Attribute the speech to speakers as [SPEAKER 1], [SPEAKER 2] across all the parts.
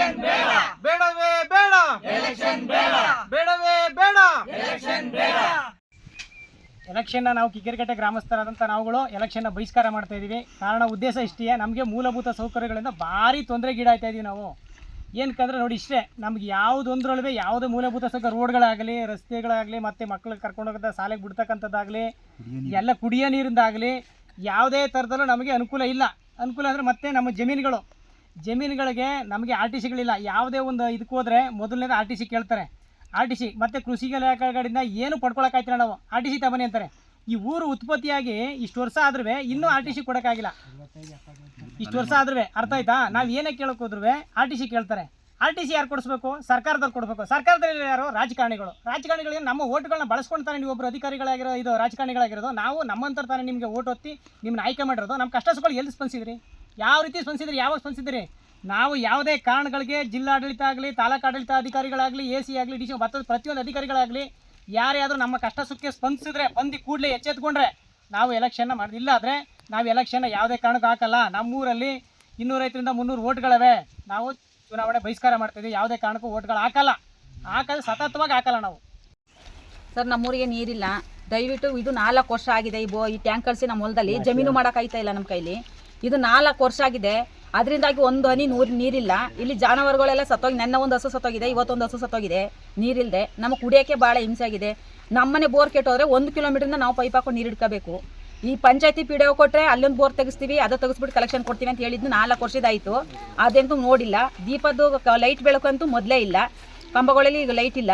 [SPEAKER 1] Election ಬೇಡ.
[SPEAKER 2] ಬೇಡವೇ ಬೇಡ.
[SPEAKER 1] ಎಲೆಕ್ಷನ್ ಬೇಡ.
[SPEAKER 2] ಬೇಡವೇ ಬೇಡ.
[SPEAKER 1] ಎಲೆಕ್ಷನ್ ಬೇಡ.
[SPEAKER 3] ಎಲೆಕ್ಷನ್ನ ನಾವು ಕಿಕ್ಕಿರಿಕಟ್ಟೆ ಗ್ರಾಮಸ್ಥರಾದಂಥ ನಾವುಗಳು ಎಲೆಕ್ಷನ್ನ ಬಹಿಷ್ಕಾರ ಮಾಡ್ತಾ ಇದ್ದೀವಿ. ಕಾರಣ ಉದ್ದೇಶ ಇಷ್ಟೇ ನಮಗೆ ಮೂಲಭೂತ ಸೌಕರ್ಯಗಳಿಂದ ಭಾರಿ ತೊಂದರೆಗೀಡಾಯ್ತಾ ಇದ್ದೀವಿ ನಾವು. ಏನಕ್ಕಂದ್ರೆ ನೋಡಿ ಇಷ್ಟೇ ನಮ್ಗೆ ಯಾವುದೊಂದ್ರೊಳಗೆ ಯಾವುದೇ ಮೂಲಭೂತ ಸೌಕರ್ಯ ರೋಡ್ಗಳಾಗಲಿ ರಸ್ತೆಗಳಾಗಲಿ ಮತ್ತು ಮಕ್ಕಳಿಗೆ ಕರ್ಕೊಂಡು ಹೋಗೋದ ಶಾಲೆಗೆ ಬಿಡ್ತಕ್ಕಂಥದ್ದಾಗಲಿ ಎಲ್ಲ ಕುಡಿಯೋ ನೀರಿಂದಾಗಲಿ ಯಾವುದೇ ಥರದಲ್ಲೂ ನಮಗೆ ಅನುಕೂಲ ಇಲ್ಲ. ಅನುಕೂಲ ಅಂದರೆ ಮತ್ತೆ ನಮ್ಮ ಜಮೀನುಗಳು. ಜಮೀನುಗಳಿಗೆ ನಮಗೆ ಆರ್ ಟಿ ಸಿಗಳಿಲ್ಲ ಯಾವುದೇ ಒಂದು ಇದಕ್ಕೆ ಹೋದರೆ ಮೊದಲನೇದು ಆರ್ ಟಿ ಸಿ ಕೇಳ್ತಾರೆ. ಆರ್ ಟಿ ಸಿ ಮತ್ತು ಕೃಷಿ ಇಲಾಖೆಗಳಿಂದ ಏನು ಪಡ್ಕೊಳಕ್ಕಾಯ್ತಿಲ್ಲ ನಾವು. ಆರ್ ಟಿ ಸಿ ಅಂತಾರೆ. ಈ ಊರು ಉತ್ಪತ್ತಿಯಾಗಿ ಇಷ್ಟು ವರ್ಷ ಆದ್ರೂ ಇನ್ನೂ ಆರ್ ಟಿ ಸಿ ಕೊಡೋಕ್ಕಾಗಿಲ್ಲ. ಇಷ್ಟು ವರ್ಷ ಆದ್ರೂ ಅರ್ಥ ಆಯ್ತಾ? ನಾವು ಏನೇ ಕೇಳಕ್ ಹೋದ್ರೂ ಆರ್ ಟಿ ಸಿ ಕೇಳ್ತಾರೆ. ಆರ್ ಟಿ ಸಿ ಯಾರು ಕೊಡಿಸ್ಬೇಕು? ಸರ್ಕಾರದವ್ರು ಕೊಡಬೇಕು. ಸರ್ಕಾರದಲ್ಲಿ ಯಾರು? ರಾಜಕಾರಣಿಗಳು. ರಾಜಕಾರಣಿಗಳಿಗೆ ನಮ್ಮ ಓಟ್ಗಳನ್ನ ಬಳಸ್ಕೊಂತಾನೆ ನೀವು ಒಬ್ಬರು ಅಧಿಕಾರಿಗಳಾಗಿರೋ ಇದು ರಾಜಕಾರಣಿಗಳಾಗಿರೋದು. ನಾವು ನಮ್ಮಂತರ ತಾನೇ ನಿಮಗೆ ಓಟ್ ಒತ್ತಿ ನಿಮ್ಮನ್ನ ಆಯ್ಕೆ ಮಾಡಿರೋದು. ನಮ್ಮ ಕಷ್ಟ ಸುಖಗಳು ಎಲ್ಲಿ ಸ್ಪಂದಿಸಿದ್ರಿ? ಯಾವ ರೀತಿ ಸ್ಪಂದಿಸಿದ್ರಿ? ಯಾವಾಗ ಸ್ಪಂದಿಸಿದ್ರಿ? ನಾವು ಯಾವುದೇ ಕಾರಣಗಳಿಗೆ ಜಿಲ್ಲಾಡಳಿತ ಆಗಲಿ, ತಾಲೂಕು ಆಡಳಿತ ಅಧಿಕಾರಿಗಳಾಗಲಿ, ಎ ಸಿ ಆಗಲಿ, ಡಿ ಸಿ ಮತ್ತೊಂದು ಪ್ರತಿಯೊಂದು ಅಧಿಕಾರಿಗಳಾಗಲಿ, ಯಾರ್ಯಾದರೂ ನಮ್ಮ ಕಷ್ಟ ಸುಖಕ್ಕೆ ಸ್ಪಂದಿಸಿದ್ರೆ, ಬಂದು ಕೂಡಲೇ ಎಚ್ಚೆತ್ಕೊಂಡ್ರೆ ನಾವು ಎಲೆಕ್ಷನ್ನ ಮಾಡಿ ಇಲ್ಲ ಆದರೆ ನಾವು ಎಲೆಕ್ಷನ್ನ ಯಾವುದೇ ಕಾರಣಕ್ಕೂ ಹಾಕಲ್ಲ. ನಮ್ಮೂರಲ್ಲಿ ಇನ್ನೂರೈದರಿಂದ ಮುನ್ನೂರು ಓಟ್ಗಳವೆ ನಾವು ಚುನಾವಣೆ ಬಹಿಷ್ಕಾರ ಮಾಡ್ತಿದ್ದೀವಿ ಯಾವುದೇ ಕಾರಣಕ್ಕೂ ಓಟ್ಗಳು ಹಾಕಲ್ಲ. ಹಾಕಲ್ಲ ಸತತವಾಗಿ ಹಾಕಲ್ಲ ನಾವು.
[SPEAKER 4] ಸರ್, ನಮ್ಮೂರಿಗೆ ನೀರಿಲ್ಲ. ದಯವಿಟ್ಟು ಇದು ನಾಲ್ಕು ವರ್ಷ ಆಗಿದೆ. ಈ ಬೋ ಈ ಟ್ಯಾಂಕ್ ಕಳಿಸಿ ನಮ್ಮ ಹೊಲದಲ್ಲಿ ಜಮೀನು ಮಾಡೋಕ್ಕಾಯ್ತಾ ಇಲ್ಲ ನಮ್ಮ ಕೈಲಿ? ಇದು ನಾಲ್ಕು ವರ್ಷ ಆಗಿದೆ. ಅದರಿಂದಾಗಿ ಒಂದು ಹನಿ ನೂರು ನೀರಿಲ್ಲ. ಇಲ್ಲಿ ಜಾನುವಾರುಗಳೆಲ್ಲ ಸತ್ತೋಗಿ, ನನ್ನ ಒಂದು ಹಸು ಸತ್ತೋಗಿದೆ ಇವತ್ತೊಂದು ಹಸು ಸತ್ತೋಗಿದೆ. ನೀರಿಲ್ಲದೆ ನಮಗೆ ಕುಡಿಯೋಕ್ಕೆ ಭಾಳ ಹಿಂಸೆ ಆಗಿದೆ. ನಮ್ಮನೆ ಬೋರ್ ಕೆಟ್ಟೋದ್ರೆ ಒಂದು ಕಿಲೋಮೀಟ್ರಿಂದ ನಾವು ಪೈಪ್ ಹಾಕೊಂಡು ನೀರು ಇಟ್ಕೋಬೇಕು. ಈ ಪಂಚಾಯತಿ ಪಿ ಡಿ ಒ ಕೊಟ್ಟರೆ ಅಲ್ಲೊಂದು ಬೋರ್ ತೆಗಿಸ್ತೀವಿ, ಅದು ತೆಗೆಸ್ಬಿಟ್ಟು ಕಲೆಕ್ಷನ್ ಕೊಡ್ತೀವಿ ಅಂತ ಹೇಳಿದ್ದು ನಾಲ್ಕು ವರ್ಷದಾಯಿತು ಅದಂತೂ ನೋಡಿಲ್ಲ. ದೀಪದ್ದು ಲೈಟ್ ಬೆಳಕಂತೂ ಮೊದಲೇ ಇಲ್ಲ. ಕಂಬಗಳಲ್ಲಿ ಈಗ ಲೈಟ್ ಇಲ್ಲ.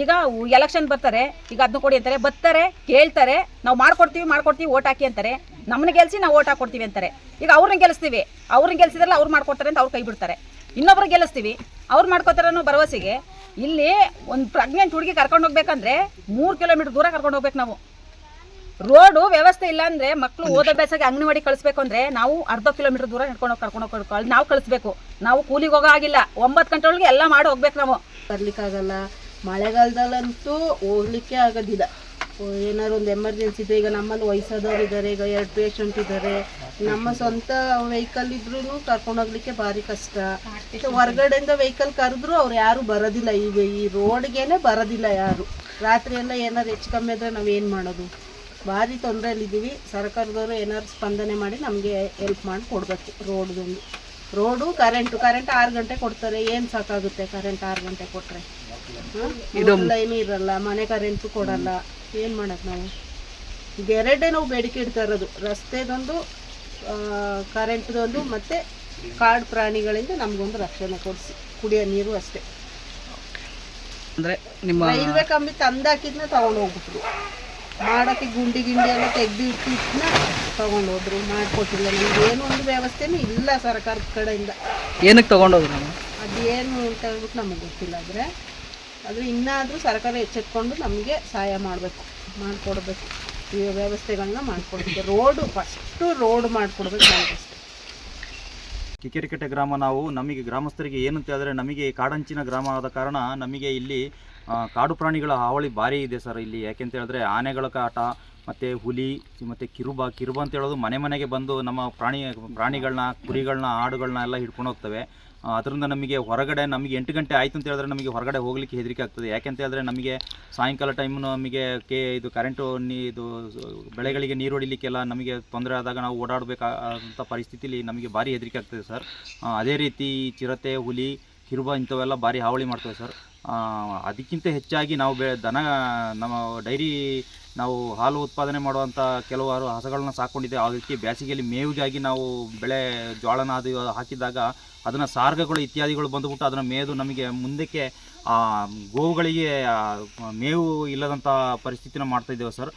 [SPEAKER 4] ಈಗ ಎಲೆಕ್ಷನ್ ಬರ್ತಾರೆ ಈಗ ಅದನ್ನ ಕೊಡಿ ಅಂತಾರೆ ಬರ್ತಾರೆ ಕೇಳ್ತಾರೆ ನಾವು ಮಾಡ್ಕೊಡ್ತೀವಿ ಮಾಡ್ಕೊಡ್ತೀವಿ ಓಟ್ ಹಾಕಿ ಅಂತಾರೆ. ನಮ್ಮನ್ನ ಗೆಲ್ಸಿ ನಾವು ಓಟ್ ಹಾಕೊಡ್ತೀವಿ ಅಂತಾರೆ. ಈಗ ಅವ್ರನ್ನ ಗೆಲ್ಲಿಸ್ತೀವಿ ಅವ್ರನ್ನ ಗೆಲ್ಸಿದ್ರಲ್ಲ ಅವ್ರು ಮಾಡ್ಕೊಡ್ತಾರೆ ಅಂತ ಅವ್ರು ಕೈ ಬಿಡ್ತಾರೆ. ಇನ್ನೊಬ್ರು ಗೆಲ್ಲಿಸ್ತೀವಿ ಅವ್ರು ಮಾಡ್ಕೊತಾರೆ ಅನ್ನೋ ಭರವಸೆಗೆ ಇಲ್ಲಿ ಒಂದು ಪ್ರೆಗ್ನೆಂಟ್ ಹುಡುಗಿ ಕರ್ಕೊಂಡು ಹೋಗ್ಬೇಕಂದ್ರೆ ಮೂರು ಕಿಲೋಮೀಟರ್ ದೂರ ಕರ್ಕೊಂಡು ಹೋಗ್ಬೇಕು ನಾವು. ರೋಡು ವ್ಯವಸ್ಥೆ ಇಲ್ಲ ಅಂದ್ರೆ ಮಕ್ಕಳು ಓದಭ್ಯಾಸಕ್ಕೆ ಅಂಗನವಾಡಿ ಕಳಿಸ್ಬೇಕು ಅಂದ್ರೆ ನಾವು ಅರ್ಧ ಕಿಲೋಮೀಟರ್ ದೂರ ನಡ್ಕೊಂಡು ಹೋಗಿ ಕರ್ಕೊಂಡು ಹೋಗಿ ನಾವು ಕಳಿಸ್ಬೇಕು. ನಾವು ಕೂಲಿಗೆ ಹೋಗೋ ಆಗಿಲ್ಲ ಒಂಬತ್ತು ಗಂಟೆ ಒಳಗೆ ಎಲ್ಲ ಮಾಡಿ ಹೋಗ್ಬೇಕು ನಾವು.
[SPEAKER 5] ಬರ್ಲಿಕ್ಕಾಗಲ್ಲ ಮಳೆಗಾಲದಲ್ಲಂತೂ ಹೋಗ್ಲಿಕ್ಕೆ ಆಗೋದಿಲ್ಲ. ಏನಾದ್ರು ಒಂದು ಎಮರ್ಜೆನ್ಸಿ ಇದೆ, ಈಗ ನಮ್ಮಲ್ಲಿ ವಯಸ್ಸಾದವ್ರು ಇದ್ದಾರೆ ಈಗ ಎರಡು ಪೇಷಂಟ್ ಇದ್ದಾರೆ ನಮ್ಮ ಸ್ವಂತ ವೆಹಿಕಲ್ ಇದ್ರೂ ಕರ್ಕೊಂಡು ಹೋಗ್ಲಿಕ್ಕೆ ಭಾರಿ ಕಷ್ಟ. ಹೊರಗಡೆ ಹೊರಗಡೆಯಿಂದ ವೆಹಿಕಲ್ ಕರೆದ್ರು ಅವ್ರು ಯಾರು ಬರೋದಿಲ್ಲ. ಈಗ ಈ ರೋಡ್ಗೇನೆ ಬರೋದಿಲ್ಲ ಯಾರು. ರಾತ್ರಿ ಎಲ್ಲ ಏನಾದ್ರು ಹೆಚ್ಚು ಕಮ್ಮಿ ಆದರೆ ನಾವು ಏನು ಮಾಡೋದು? ಭಾರಿ ತೊಂದರೆಯಲ್ಲಿದ್ದೀವಿ. ಸರ್ಕಾರದವರು ಏನಾದ್ರು ಸ್ಪಂದನೆ ಮಾಡಿ ನಮಗೆ ಹೆಲ್ಪ್ ಮಾಡಿ ಕೊಡಬೇಕು ರೋಡ್ದೊಂದು ರೋಡು ಕರೆಂಟು ಕರೆಂಟ್ ಆರು ಗಂಟೆ ಕೊಡ್ತಾರೆ. ಏನು ಸಾಕಾಗುತ್ತೆ ಕರೆಂಟ್ ಆರು ಗಂಟೆ ಕೊಟ್ಟರೆ ಲೈನ್ ಇರಲ್ಲ ಮನೆ ಕರೆಂಟ್ ಕೊಡಲ್ಲ. ಏನು ಮಾಡಕ್ ನಾವು? ಈಗ ಎರಡೇ ನಾವು ಬೇಡಿಕೆ ಇಡ್ತಾ ಇರೋದು. ರಸ್ತೆದೊಂದು ಕರೆಂಟ್ದೊಂದು ಮತ್ತೆ ಕಾಡು ಪ್ರಾಣಿಗಳಿಂದ ನಮಗೊಂದು ರಕ್ಷಣೆ ಕೊಡಿಸಿ ಕುಡಿಯೋ ನೀರು ಅಷ್ಟೇ.
[SPEAKER 2] ಅಂದ್ರೆ ನಿಮ್ಮ
[SPEAKER 5] ರೈಲ್ವೆ ಕಂಬಿ ತಂದಾಕಿದ್ನ ತಗೊಂಡು ಹೋಗ್ಬಿಟ್ರು ಮಾಡೋಕ್ಕೆ ಗುಂಡಿ ಗಿಂಡಿ ಎಲ್ಲ ತೆಗ್ದು ಇಟ್ಟಿದ್ನ ತಗೊಂಡು ಹೋದ್ರು ಮಾಡ್ಕೊಟ್ಟಿಲ್ಲ. ನಮ್ಗೆ ಏನು ಒಂದು ವ್ಯವಸ್ಥೆನೂ ಇಲ್ಲ ಸರ್ಕಾರದ ಕಡೆಯಿಂದ.
[SPEAKER 2] ಏನಕ್ಕೆ ತಗೊಂಡೋದ್ರು ನಾವು?
[SPEAKER 5] ಅದೇನು ಅಂತ ಹೇಳ್ಬಿಟ್ಟು ನಮಗೆ ಗೊತ್ತಿಲ್ಲ. ಆದರೆ ಅದು ಇನ್ನಾದರೂ ಸರ್ಕಾರ ಎಚ್ಚೆತ್ಕೊಂಡು ನಮಗೆ ಸಹಾಯ ಮಾಡಬೇಕು, ಮಾಡಿಕೊಡ್ಬೇಕು. ಈ ವ್ಯವಸ್ಥೆಗಳನ್ನ ಮಾಡಿಕೊಡ್ಬೇಕು. ರೋಡು ಫಸ್ಟು ರೋಡ್ ಮಾಡಿಕೊಡ್ಬೇಕು ನಮಗಷ್ಟೇ
[SPEAKER 6] ಕಿಕ್ಕೆರಿಕಟ್ಟೆ ಗ್ರಾಮ ನಾವು, ನಮಗೆ ಗ್ರಾಮಸ್ಥರಿಗೆ ಏನಂತ ಹೇಳಿದ್ರೆ ನಮಗೆ ಕಾಡಂಚಿನ ಗ್ರಾಮ ಆದ ಕಾರಣ ನಮಗೆ ಇಲ್ಲಿ ಕಾಡು ಪ್ರಾಣಿಗಳ ಹಾವಳಿ ಭಾರಿ ಇದೆ ಸರ್ ಇಲ್ಲಿ. ಯಾಕೆಂತ ಹೇಳಿದ್ರೆ ಆನೆಗಳ ಕಾಟ, ಮತ್ತು ಹುಲಿ, ಮತ್ತು ಕಿರುಬ ಕಿರುಬ ಅಂತ ಹೇಳೋದು ಮನೆ ಮನೆಗೆ ಬಂದು ನಮ್ಮ ಪ್ರಾಣಿ, ಪ್ರಾಣಿಗಳನ್ನ, ಕುರಿಗಳನ್ನ, ಆಡುಗಳನ್ನ ಎಲ್ಲ ಹಿಡ್ಕೊಂಡು ಹೋಗ್ತವೆ. ಅದರಿಂದ ನಮಗೆ ಹೊರಗಡೆ ನಮಗೆ ಎಂಟು ಗಂಟೆ ಆಯಿತು ಅಂತ ಹೇಳಿದ್ರೆ ನಮಗೆ ಹೊರಗಡೆ ಹೋಗ್ಲಿಕ್ಕೆ ಹೆದರಿಕೆ ಆಗ್ತದೆ. ಯಾಕೆಂತ ಹೇಳಿದ್ರೆ ನಮಗೆ ಸಾಯಂಕಾಲ ಟೈಮ್ ನಮಗೆ ಕೆ, ಇದು ಕರೆಂಟು ನೀ, ಇದು ಬೆಳೆಗಳಿಗೆ ನೀರು ಹೊಡಿಲಿಕ್ಕೆಲ್ಲ ನಮಗೆ ತೊಂದರೆ ಆದಾಗ ನಾವು ಓಡಾಡಬೇಕಾದಂಥ ಪರಿಸ್ಥಿತಿಲಿ ನಮಗೆ ಭಾರಿ ಹೆದರಿಕೆ ಆಗ್ತದೆ ಸರ್. ಅದೇ ರೀತಿ ಚಿರತೆ, ಹುಲಿ, ಕಿರುಬ ಇಂಥವೆಲ್ಲ ಭಾರಿ ಹಾವಳಿ ಮಾಡ್ತವೆ ಸರ್. ಅದಕ್ಕಿಂತ ಹೆಚ್ಚಾಗಿ ನಾವು ಬೆ, ದನ, ನಮ್ಮ ಡೈರಿ ನಾವು ಹಾಲು ಉತ್ಪಾದನೆ ಮಾಡುವಂಥ ಕೆಲವಾರು ಹಸಗಳನ್ನ ಸಾಕೊಂಡಿದ್ದೇವೆ. ಅದಕ್ಕೆ ಬೇಸಿಗೆಯಲ್ಲಿ ಮೇವಿಗಾಗಿ ನಾವು ಬೆಳೆ ಜೋಳನ ಅದು ಹಾಕಿದಾಗ ಅದನ್ನು ಸಾರ್ಗಗಳು ಇತ್ಯಾದಿಗಳು ಬಂದುಬಿಟ್ಟು ಅದನ್ನು ಮೇದು ನಮಗೆ ಮುಂದಕ್ಕೆ ಗೋವುಗಳಿಗೆ ಮೇವು ಇಲ್ಲದಂಥ ಪರಿಸ್ಥಿತಿನ ಮಾಡ್ತಾಯಿದ್ದೇವೆ ಸರ್.